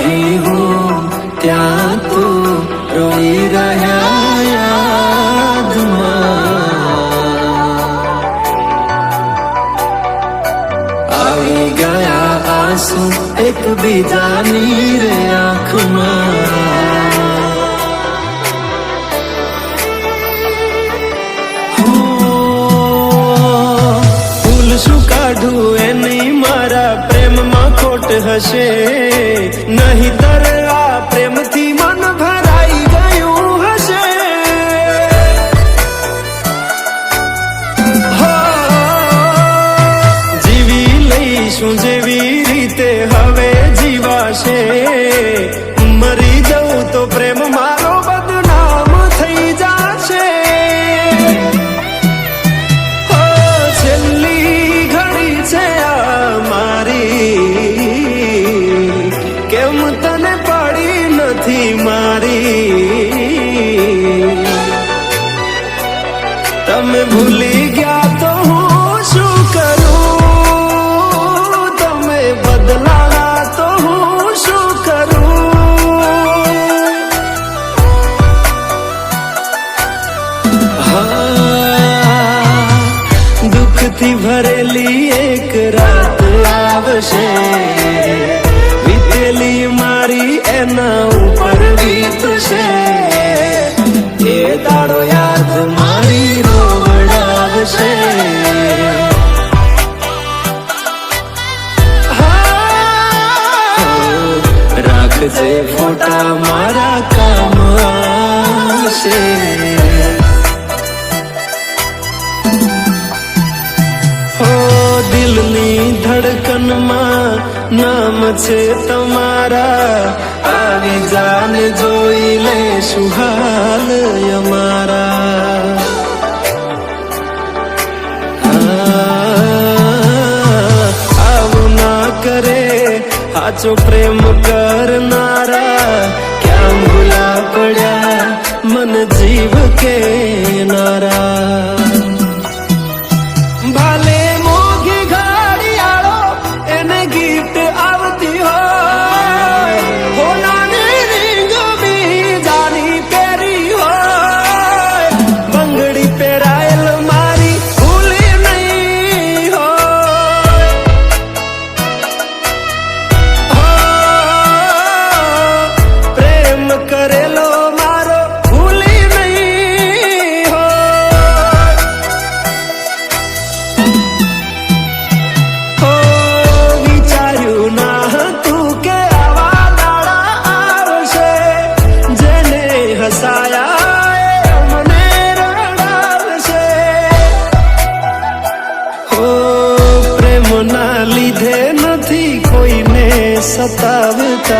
રહી હું ત્યાં તું રોઈ રહ્યા યાદમાં આવી ગયા આંસુ એક બીજા ખોટ હશે. નહીતર આ પ્રેમથી મન ભરાઈ ગયું હશે. જીવી લઈશું જે ભરેલી એક રાત આવશે વીતેલી મારી એના ઉપર વીતશે. એ તારો યાદ મારી રોવડાવશે. રાખજે ફોટા મારા કામ આવશે. ધડકનમાં નામ છે તમારા. આવી જાન જોઈ લે સુહાલ અમારા. આવું ના કરે હાચો પ્રેમ કર सतावता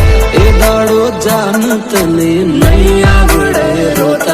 એ દાડો જાન તને નહીં આવડે રોતા